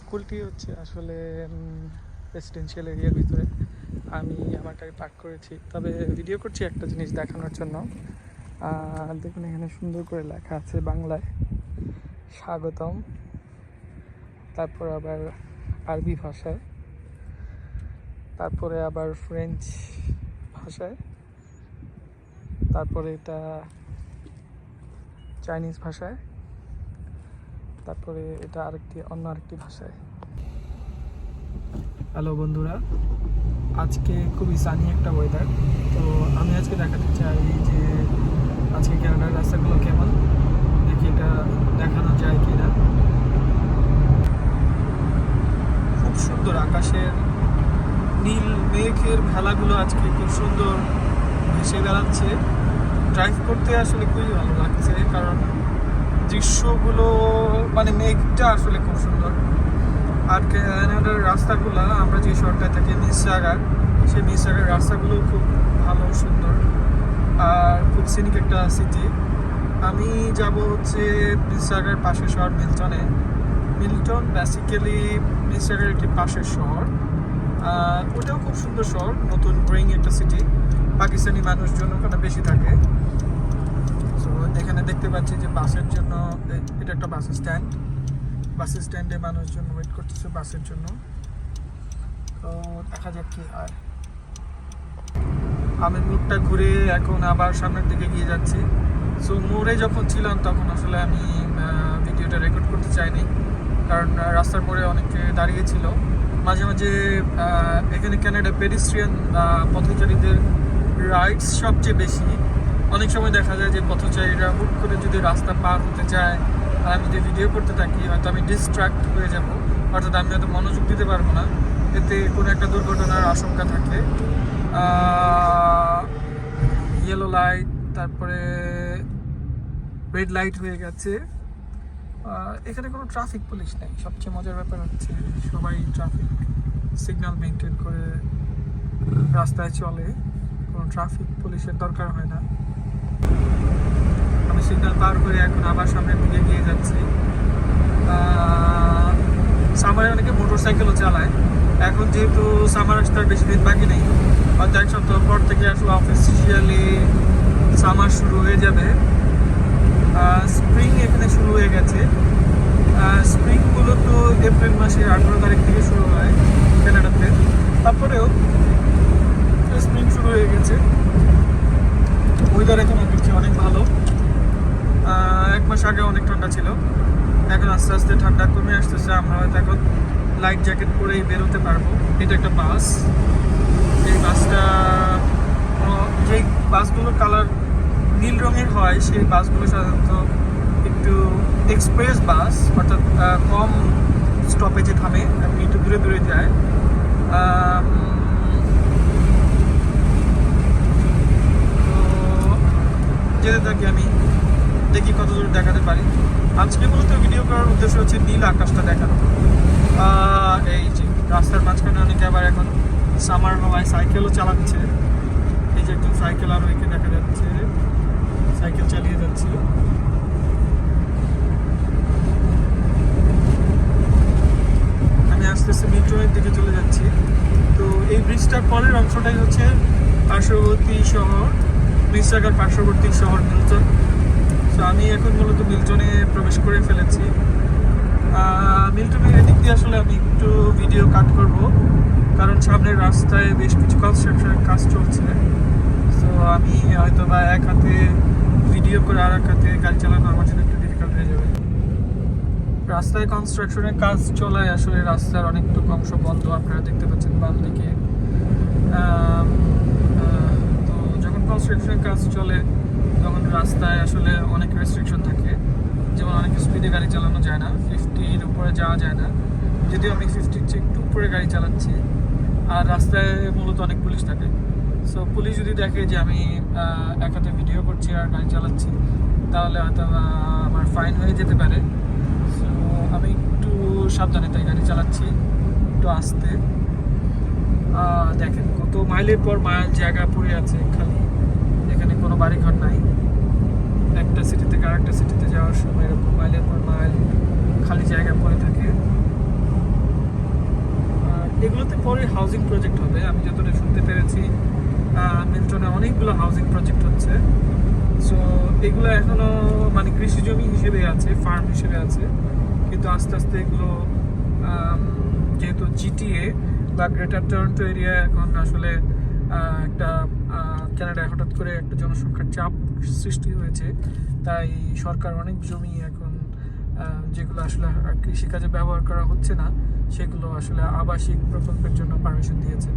স্কুলটি হচ্ছে আসলে রেসিডেন্সিয়াল এরিয়ার ভিতরে। আমি আমার গাড়ি পার্ক করেছি। তবে ভিডিও করছি একটা জিনিস দেখানোর জন্য। দেখুন এখানে সুন্দর করে লেখা আছে বাংলায়। স্বাগতম। তারপর আবার আরবি ভাষায়। তারপরে আবার ফ্রেঞ্চ ভাষায়। তারপরে এটা চাইনিজ ভাষায়। তারপরে এটা আরেকটি, অন্য আরেকটি ভাষায়। হ্যালো বন্ধুরা, আজকে খুবই সানি একটা ওয়েদার তো আমি আজকে দেখাতে চাই যে আজকে ক্যানাডার রাস্তাগুলো কেমন দেখি এটা দেখানো যায় কি না খুব সুন্দর আকাশের নীল মেঘের ভেলাগুলো আজকে খুব সুন্দর ভেসে বেড়াচ্ছে। ড্রাইভ করতে আসলে খুবই ভালো লাগছে, কারণ দৃশ্যগুলো মানে মেঘটা আসলে খুব সুন্দর। আর ক্যানাডার রাস্তাগুলো, আমরা যে শহরটায় থাকি মিসসাগার সেই মিসসাগার রাস্তাগুলো খুব ভালো, সুন্দর আর খুব সিনিক একটা সিটি আমি যাব হচ্ছে মিসসাগার পাশের শহর মিল্টনে। মিল্টন বেসিক্যালি মিসসাগার একটি পাশের শহর। ওটাও খুব সুন্দর শহর, নতুন গ্রোয়িং একটা সিটি পাকিস্তানি মানুষজন ওখানে বেশি থাকে। এখানে দেখতে পাচ্ছি যে বাসের জন্য, এটা একটা বাস স্ট্যান্ড। বাস স্ট্যান্ডে মানুষজন ওয়েট করতেছে বাসের জন্য। তো দেখা যাক কি হয়। আমি মুখটা ঘুরে এখন আবার সামনের দিকে গিয়ে যাচ্ছি। সো মোড়ে যখন ছিলাম, তখন আসলে আমি ভিডিওটা রেকর্ড করতে চাইনি। কারণ রাস্তার মোড়ে অনেকে দাঁড়িয়ে ছিল। মাঝে মাঝে এখানে ক্যানাডা পেডিস্ট্রিয়ান পথচারীদের রাইডস সবচেয়ে বেশি। অনেক সময় দেখা যায় যে পথচারীরা হুট করে যদি রাস্তা পার হতে চায়, আর আমি যদি ভিডিও করতে থাকি, হয়তো আমি ডিস্ট্রাক্ট হয়ে যাব। অর্থাৎ আমি হয়তো মনোযোগ দিতে পারব না। এতে কোনো একটা দুর্ঘটনার আশঙ্কা থাকে। ইয়েলো লাইট তারপরে রেড লাইট হয়ে গেছে। এখানে কোনো ট্রাফিক পুলিশ নেই। সবচেয়ে মজার ব্যাপার হচ্ছে সবাই ট্রাফিক সিগন্যাল মেনটেন করে রাস্তায় চলে। কোনো ট্রাফিক পুলিশের দরকার হয় না। সিগন্যাল পার করে এখন আবার সামনের দিকে এগিয়ে যাচ্ছি। সামারে অনেকে মোটর সাইকেলও চালায়। এখন যেহেতু সামার আসতে আর বেশি দিন বাকি নেই হয়তো এক সপ্তাহ পর থেকে আসলে অফিসিয়ালি সামার শুরু হয়ে যাবে। স্প্রিং এখানে শুরু হয়ে গেছে। স্প্রিং মূলত এপ্রিল মাসের আঠারো তারিখ থেকে শুরু হয় কানাডাতে তারপরেও স্প্রিং শুরু হয়ে গেছে। ওয়েদার এখন অনেক ভালো। এক মাস আগে অনেক ঠান্ডা ছিল। এখন আস্তে আস্তে ঠান্ডা কমে আসতেছে আমরা হয়তো এখন লাইট জ্যাকেট পরেই বেরোতে পারব। এটা একটা বাস এই বাসটা আহ, যেই বাসগুলো কালার নীল রঙের হয় সেই বাসগুলো সাধারণত একটু এক্সপ্রেস বাস অর্থাৎ কম স্টপেজে থামে এবং একটু দূরে দূরে যায় যেতে থাকি আমি। দেখি কত দূর দেখাতে পারি। আজকে মূলত ভিডিও করার উদ্দেশ্য হচ্ছে নীল আকাশটা দেখানো। এই যে রাস্তার মাঝখানে অনেকে আবার এখন সামার হওয়ায় সাইকেলও চালাচ্ছে। এই যে একজন সাইকেল আর ওইকে দেখা যাচ্ছে। সাইকেল চালিয়ে যাচ্ছে। আমি আস্তে আস্তে মিট্রোয়ের দিকে চলে যাচ্ছি। তো এই ব্রিজটার পরের অংশটাই হচ্ছে পার্শ্ববর্তী শহর ব্রিজটাকার পার্শ্ববর্তী শহর মিল্টন তো আমি এখন মূলত মিল্টনে প্রবেশ করে ফেলেছি। মিল্টনের এদিক দিয়ে আসলে আমি একটু ভিডিও কাট করব। কারণ সামনের রাস্তায় বেশ কিছু কনস্ট্রাকশনের কাজ চলছে। তো আমি হয়তো বা এক হাতে ভিডিও করে আর এক হাতে গাড়ি চালানো আমার জন্য একটু ডিফিকাল্ট হয়ে যাবে। রাস্তায় কনস্ট্রাকশনের কাজ চলায় আসলে রাস্তার অনেকটুকু অংশ বন্ধ আপনারা দেখতে পাচ্ছেন বাম দিকে তো যখন কনস্ট্রাকশনের কাজ চলে তখন রাস্তায় আসলে অনেক রেস্ট্রিকশন থাকে। যেমন অনেক স্পিডে গাড়ি চালানো যায় না ফিফটির উপরে যাওয়া যায় না। যদিও আমি ফিফটির চেয়ে একটু উপরে গাড়ি চালাচ্ছি। আর রাস্তায় মূলত অনেক পুলিশ থাকে। সো পুলিশ যদি দেখে যে আমি একাতে ভিডিও করছি আর গাড়ি চালাচ্ছি, তাহলে হয়তো আমার ফাইন হয়ে যেতে পারে। সো আমি একটু সাবধানে তাই গাড়ি চালাচ্ছি, একটু আসতে। দেখেন কত মাইলের পর মাইল জায়গা পড়ে আছে খালি। বাড়িঘর নাই। একটা সিটি থেকে আরেকটা সিটিতে যাওয়ার সময় এরকম মাইলের পর মাইল খালি জায়গা পড়ে থাকে। এগুলোতে পরে হাউজিং প্রজেক্ট হবে, আমি যতটা শুনতে পেরেছি। মিল্টনে অনেকগুলো হাউজিং প্রজেক্ট হচ্ছে। সো এগুলো এখনও মানে কৃষি জমি হিসেবে আছে ফার্ম হিসেবে আছে। কিন্তু আস্তে আস্তে এগুলো যেহেতু জিটিএ বা গ্রেটার টরন্টো এরিয়া এখন আসলে একটা কানাডায় হঠাৎ করে একটা জনসংখ্যার চাপ সৃষ্টি হয়েছে। তাই সরকার অনেক জমি এখন যেগুলো আসলে কৃষিকাজে ব্যবহার করা হচ্ছে না, সেগুলো আসলে আবাসিক প্রকল্পের জন্য পারমিশন দিয়েছে।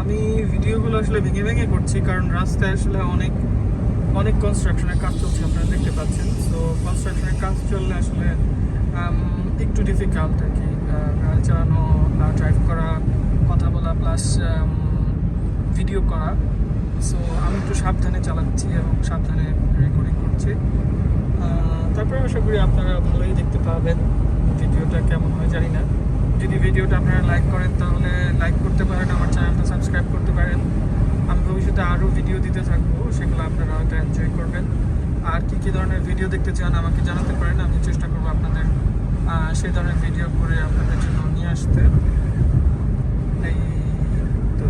আমি ভিডিওগুলো আসলে ভেঙে ভেঙে করছি, কারণ রাস্তায় আসলে অনেক অনেক কনস্ট্রাকশনের কাজ চলছে, আপনারা দেখতে পাচ্ছেন। সো কনস্ট্রাকশনের কাজ চললে আসলে একটু ডিফিকাল্ট আর কি। গাড়ি চালানো ড্রাইভ করা, কথা বলা প্লাস ভিডিও করা। সো আমি একটু সাবধানে চালাচ্ছি এবং সাবধানে রেকর্ডিং করছি। তারপরে আশা করি আপনারা ভালোই দেখতে পাবেন ভিডিওটা কেমন হয়, জানি না। যদি ভিডিওটা আপনারা লাইক করেন, তাহলে লাইক করতে পারেন, আমার চ্যানেলটা সাবস্ক্রাইব করতে পারেন। আমি ভবিষ্যতে আরও ভিডিও দিতে থাকব, সেগুলো আপনারা হয়তো এনজয় করবেন। আর কী কী ধরনের ভিডিও দেখতে চান আমাকে জানাতে পারেন, আমি চেষ্টা করব আপনাদের সেই ধরনের ভিডিও করে আপনাদের জন্য নিয়ে আসতে এই তো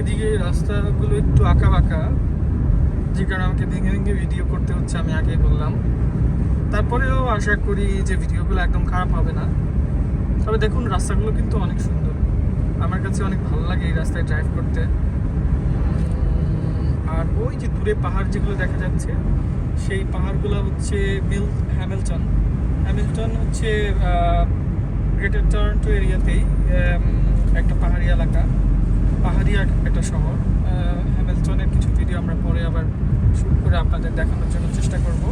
এদিকে রাস্তাগুলো একটু আঁকা বাঁকা যে কারণে আমাকে ভেঙে ভেঙে ভিডিও করতে হচ্ছে আমি আগে বললাম। তারপরেও আশা করি যে ভিডিওগুলো একদম খারাপ হবে না। তবে দেখুন, রাস্তাগুলো কিন্তু অনেক সুন্দর। আমার কাছে অনেক ভালো লাগে এই রাস্তায় ড্রাইভ করতে। আর ওই যে দূরে পাহাড় যেগুলো দেখা যাচ্ছে, সেই পাহাড়গুলো হচ্ছে মিল হ্যামিল্টন হ্যামিল্টন হচ্ছে গ্রেটার টরন্টো এরিয়াতেই একটা পাহাড়ি এলাকা। পাহাড়ি একটা শহর। হ্যামিল্টনের কিছু ভিডিও আমরা পরে আবার শুট করে আপনাদের দেখানোর জন্য চেষ্টা করব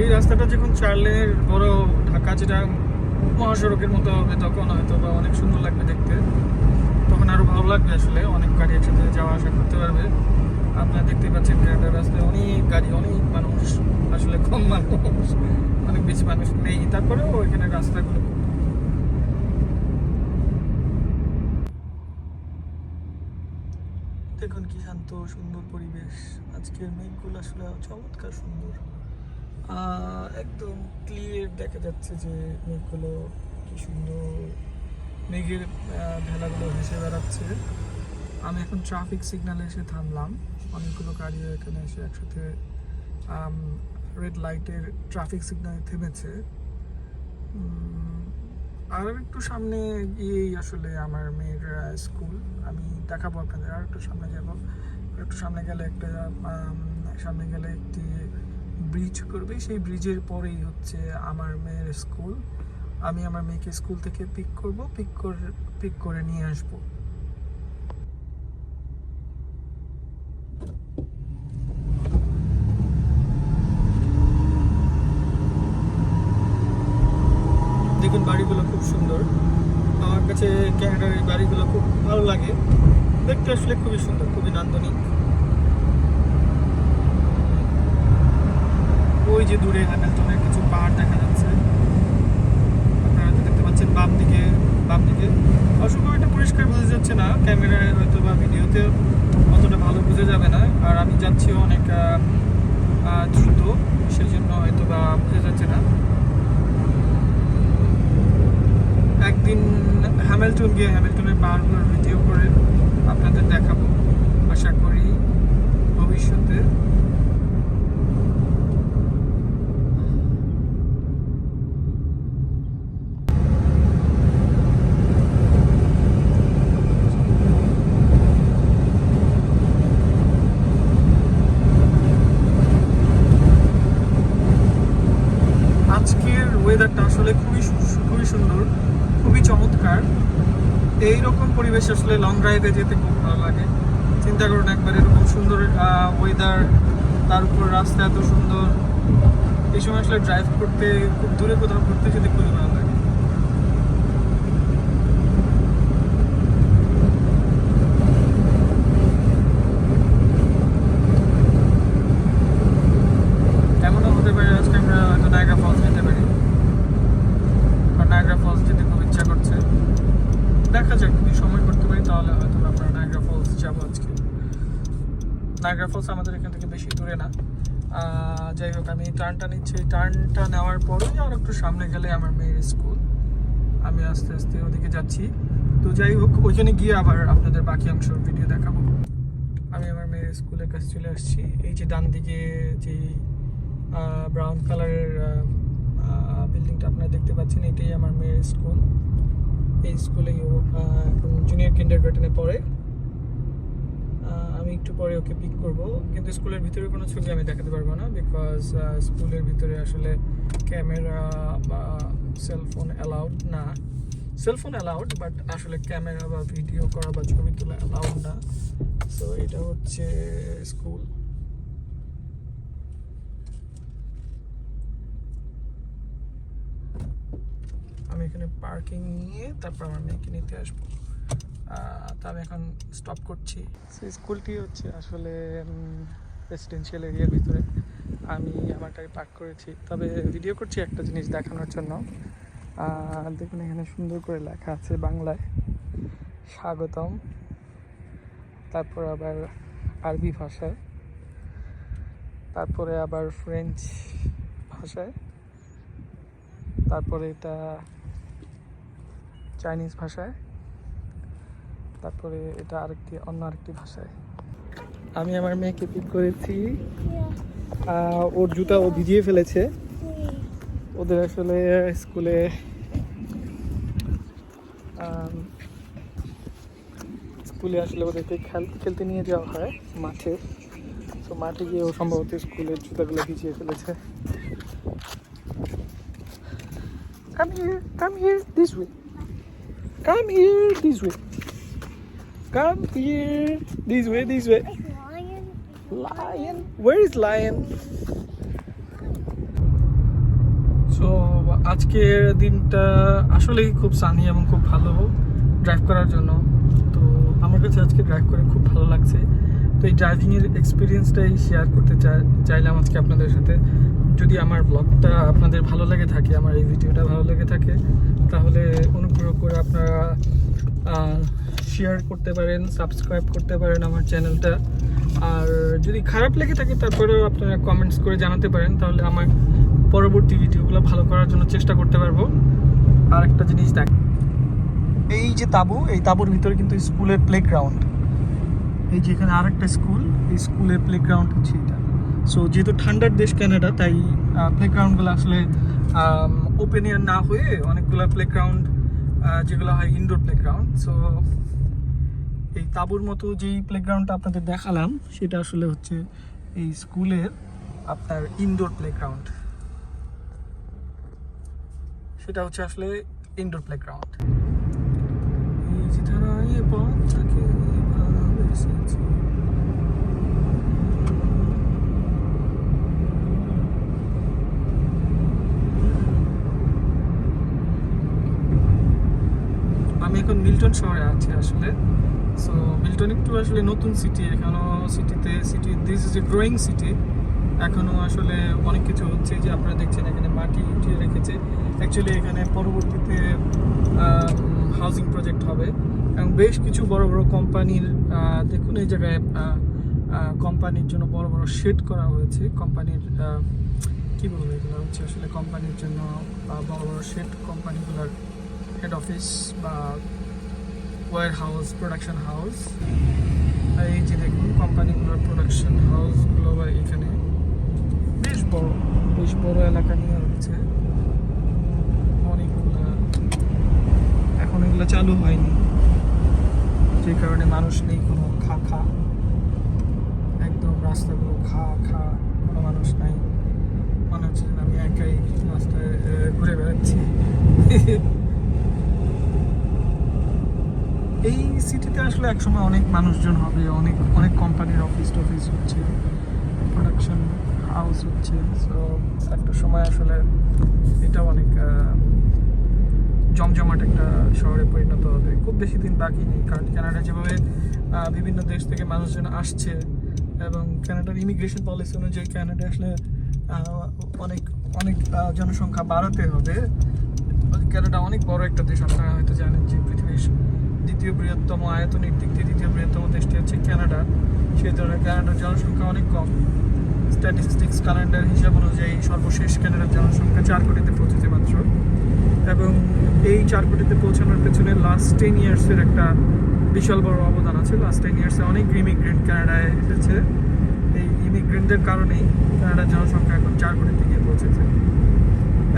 এই রাস্তাটা যখন চার লেনের বড় ঢাকা যেটা মহাসড়কের মতো হবে, তখন হয়তো বা অনেক সুন্দর লাগবে দেখতে। তখন আরও ভালো লাগবে আসলে, অনেক গাড়ি একসাথে যাওয়া আসা করতে পারবে। আপনারা দেখতে পাচ্ছেন গ্রামের রাস্তায় অনেক গাড়ি, অনেক মানুষ, আসলে কম মানুষ, অনেক বেশি মানুষ নেই। তারপরেও এখানে রাস্তাগুলো দেখুন কি শান্ত, সুন্দর পরিবেশ। আজকের মেঘগুলো আসলে চমৎকার সুন্দর। একদম ক্লিয়ার দেখা যাচ্ছে যে মেঘগুলো কি সুন্দর মেঘের ভেলাগুলো ভেসে বেড়াচ্ছে। আমি এখন ট্রাফিক সিগন্যালে এসে থামলাম। অনেকগুলো গাড়ি এখানে এসে একসাথে রেড লাইটের ট্রাফিক সিগন্যালে থেমেছে। আর একটু সামনে গিয়েই আসলে আমার মেয়ের স্কুল আমি দেখাবো আপনাদের। আর একটু সামনে যাব। একটু সামনে গেলে একটা সামনে গেলে একটি ব্রিজ করবে, সেই ব্রিজের পরেই হচ্ছে আমার মেয়ের স্কুল আমি আমার মেয়েকে স্কুল থেকে পিক করব পিক করে পিক করে নিয়ে আসব। দেখুন, বাড়িগুলো খুব সুন্দর। আমার কাছে ক্যানাডার বাড়িগুলো খুব ভালো লাগে। দেখতে আসলে খুবই সুন্দর, খুবই নান্দনিক। যে দূরে হ্যামিল্টনের কিছু পাহাড় দেখা যাচ্ছে। আপনারা দেখতে পাচ্ছেন বাম দিকে বাম দিকে। অসুখ এটা পরিষ্কার বোঝা যাচ্ছে না, ক্যামেরায় হয়তো বা ভিডিওতে অতটা ভালো বোঝা যাবে না, আর আমি যাচ্ছি অনেক দ্রুত সেই জন্য হয়তো বা বোঝা যাচ্ছে না। একদিন হ্যামিল্টন গিয়ে হ্যামিল্টনের পাহাড়গুলোর ভিডিও করে আপনাদের দেখাবো। আশা করি ভবিষ্যতে আজকের ওয়েদারটা আসলে খুবই সু- খুবই সুন্দর খুবই চমৎকার এই রকম পরিবেশ আসলে লং ড্রাইভে যেতে খুব ভালো লাগে। চিন্তা করুন একবার, এরকম সুন্দর ওয়েদার তার উপর রাস্তা এত সুন্দর। এই সময় আসলে ড্রাইভ করতে, খুব দূরে কোথাও ঘুরতে যেতে খুবই ভালো লাগে এমনও হতে পারে আজকে আমরা হয়তো নায়গ্রা ফলস যেতে পারি আর নায়গ্রা ফলস যেতে খুব ইচ্ছা করছে দেখা যাক যদি সময় করতে পারি তাহলে হয়তো আমরা নায়গ্রা ফলস যাব আজকে নায়গ্রা ফলস আমাদের এখান থেকে বেশি দূরে না আহ, যাই হোক, আমি টার্নটা নিচ্ছি। এই টার্নটা নেওয়ার পরেই আর একটু সামনে গেলে আমার মেয়ের স্কুল। আমি আস্তে আস্তে ওদিকে যাচ্ছি। তো যাই হোক, ওইখানে গিয়ে আবার আপনাদের বাকি অংশ ভিডিও দেখাবো। আমি আমার মেয়ের স্কুলের কাছে চলে আসছি। এই যে ডান দিকে যে ব্রাউন কালারের বিল্ডিংটা আপনারা দেখতে পাচ্ছেন, এটাই আমার মেয়ের স্কুল। এই স্কুলে এখন জুনিয়র কিন্ডার গার্ডেনে পড়ে। আমি একটু পরে ওকে পিক করব। কিন্তু স্কুলের ভিতরে কোনো ছবি আমি দেখাতে পারব না বিকজ স্কুলের ভিতরে আসলে ক্যামেরা বা সেলফোন অ্যালাউড না। সেলফোন অ্যালাউড বাট আসলে ক্যামেরা বা ভিডিও করা বা ছবি তোলা অ্যালাউড না। সো এটা হচ্ছে স্কুল আমি এখানে পার্কিং নিয়ে তারপর আমার মেয়েকে নিতে আসব। তা আমি এখন স্টপ করছি। স্কুলটি হচ্ছে আসলে রেসিডেন্সিয়াল এরিয়ার ভিতরে। আমি আমার গাড়ি পার্ক করেছি। তবে ভিডিও করছি একটা জিনিস দেখানোর জন্য। দেখুন এখানে সুন্দর করে লেখা আছে বাংলায়। স্বাগতম। তারপর আবার আরবি ভাষায়। তারপরে আবার ফ্রেঞ্চ ভাষায়। তারপরে এটা চাইনিজ ভাষায়। তারপরে এটা আরেকটি অন্য আরেকটি ভাষায়। আমি আমার মেয়েকে পিক করেছি। ওর জুতা ও ভিজিয়ে ফেলেছে। ওদের আসলে স্কুলে স্কুলে আসলে ওদেরকে খেল খেলতে নিয়ে যাওয়া হয় মাঠে। তো মাঠে গিয়ে ও সম্ভবত স্কুলের জুতাগুলো ভিজিয়ে ফেলেছে। Come here, come here, this way. Come here, this way. Come here, this way, this way. lion. Lion, where is lion? So আজকের দিনটা আসলেই খুব সানি এবং খুব ভালো ড্রাইভ করার জন্য তো আমার কাছে আজকে ড্রাইভ করে খুব ভালো লাগছে তো এই ড্রাইভিংয়ের এক্সপিরিয়েন্সটাই শেয়ার করতে চাই চাইলাম আজকে আপনাদের সাথে যদি আমার ব্লগটা আপনাদের ভালো লেগে থাকে আমার এই ভিডিওটা ভালো লেগে থাকে তাহলে অনুগ্রহ করে আপনারা শেয়ার করতে পারেন সাবস্ক্রাইব করতে পারেন আমার চ্যানেলটা আর যদি খারাপ লেগে থাকে, তারপরেও আপনারা কমেন্টস করে জানাতে পারেন, তাহলে আমার পরবর্তী ভিডিওগুলো ভালো করার জন্য চেষ্টা করতে পারব। আর একটা জিনিস দেখ। এই যে তাবু, এই তাবুর ভিতরে কিন্তু স্কুলের প্লেগ্রাউন্ড এই যে এখানে আরেকটা স্কুল, এই স্কুলের প্লেগ্রাউন্ড হচ্ছে এটা। সো যেহেতু ঠান্ডার দেশ কানাডা, তাই প্লেগ্রাউন্ডগুলো আসলে ওপেন এয়ার না হয়ে অনেকগুলো প্লেগ্রাউন্ড যেগুলো হয় ইনডোর প্লেগ্রাউন্ড সো এই তাবুর মতো যেই প্লেগ্রাউন্ডটা আপনাদের দেখালাম, সেটা আসলে হচ্ছে এই স্কুলের আপনার ইনডোর প্লেগ্রাউন্ড সেটা হচ্ছে আসলে ইনডোর প্লেগ্রাউন্ড এই যে ধারায় পথটাকে ভালোবেসেছি। মিল্টন শহরে আছি আসলে। সো মিল্টন একটু আসলে নতুন সিটি এখনও সিটিতে city this is a growing city এখনও আসলে অনেক কিছু হচ্ছে যে আপনারা দেখছেন, এখানে মাটি উঠিয়ে রেখেছে। অ্যাকচুয়ালি এখানে পরবর্তীতে হাউজিং প্রজেক্ট হবে। এবং বেশ কিছু বড় বড় কোম্পানির দেখুন এই জায়গায় কোম্পানির জন্য বড় বড় শেড করা হয়েছে। কোম্পানির কী বলব এগুলো হচ্ছে আসলে কোম্পানির জন্য বড় বড় শেড কোম্পানিগুলোর হেড অফিস বা ওয়ার হাউস প্রোডাকশন হাউস এই যে দেখুন কোম্পানিগুলোর প্রোডাকশন হাউসগুলো এখানে বেশ বড় বেশ বড় এলাকা নিয়ে হচ্ছে। অনেকগুলো, এখন এগুলো চালু হয়নি। যে কারণে মানুষ নেই কোনো খা খা একদম রাস্তাগুলো খা খা, কোনো মানুষ নাই। মনে হচ্ছে আমি একাই রাস্তায় ঘুরে বেড়াচ্ছি। এই সিটিতে আসলে একসময় অনেক মানুষজন হবে, অনেক অনেক কোম্পানির অফিস টফিস হচ্ছে প্রোডাকশন হাউস হচ্ছে সো একটা সময় আসলে এটা অনেক জমজমাট একটা শহরে পরিণত হবে। খুব বেশি দিন বাকি নেই, কারণ কানাডা যেভাবে বিভিন্ন দেশ থেকে মানুষজন আসছে এবং কানাডার ইমিগ্রেশন পলিসি অনুযায়ী কানাডা আসলে অনেক অনেক জনসংখ্যা বাড়াতে হবে। কানাডা অনেক বড় একটা দেশ, আপনারা হয়তো জানেন যে পৃথিবীর দ্বিতীয় বৃহত্তম আয়তনিক দিক দিয়ে দ্বিতীয় বৃহত্তম দেশটি হচ্ছে কানাডা। সেই ধরনের কানাডার জনসংখ্যা অনেক কম। স্ট্যাটিস্টিক্স ক্যালেন্ডার হিসাব অনুযায়ী সর্বশেষ কানাডার জনসংখ্যা চার কোটিতে পৌঁছেছে মাত্র। এবং এই চার কোটিতে পৌঁছানোর পেছনে লাস্ট টেন ইয়ার্সের একটা বিশাল বড় অবদান আছে। লাস্ট টেন ইয়ার্সে অনেক ইমিগ্রেন্ট কানাডায় এসেছে। এই ইমিগ্রেন্টদের কারণেই কানাডার জনসংখ্যা এখন চার কোটিতে গিয়ে পৌঁছেছে।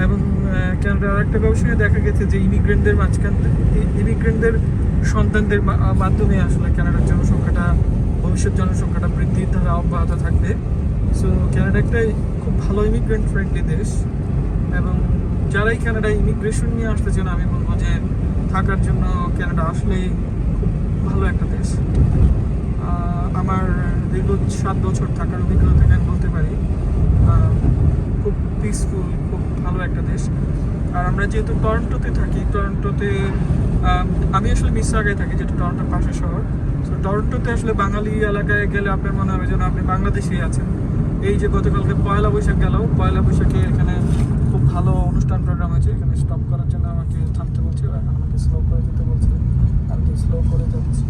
এবং আহ, কানাডার একটা গবেষণায় দেখা গেছে যে ইমিগ্রেন্টদের মাঝখান ইমিগ্রেন্টদের সন্তানদের মাধ্যমে আসলে কানাডার জনসংখ্যাটা, ভবিষ্যৎ জনসংখ্যাটা বৃদ্ধির ধারা অব্যাহত থাকবে। সো কানাডা একটা খুব ভালো ইমিগ্রেন্ট ফ্রেন্ডলি দেশ এবং যারাই কানাডায় ইমিগ্রেশন নিয়ে আসতে চান, আমি বলব যে থাকার জন্য কানাডা আসলেই খুব ভালো একটা দেশ। আমার দীর্ঘ সাত বছর থাকার অভিজ্ঞতা থেকে আমি বলতে পারি। খুব পিসফুল খুব ভালো একটা দেশ। আর আমরা যেহেতু টরন্টোতে থাকি টরন্টোতে আম, আসলে মিসরাগায় থাকি যেটা টরন্টোর পাশের শহর। তো টরন্টোতে আসলে বাঙালি এলাকায় গেলে আপনার মনে হবে যেন আপনি বাংলাদেশেই আছেন। এই যে গতকালকে পয়লা বৈশাখ গেল পয়লা বৈশাখে এখানে খুব ভালো অনুষ্ঠান প্রোগ্রাম হয়েছে। এখানে স্টপ করার জন্য আমাকে থামতে বলছে আমাকে স্লো করে যেতে বলছে আমি তো স্লো করে যাচ্ছি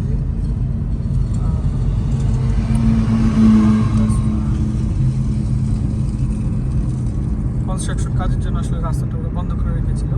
কনস্ট্রাকশন কাজের জন্য আসলে রাস্তাটা ওরা বন্ধ করে রেখেছিল।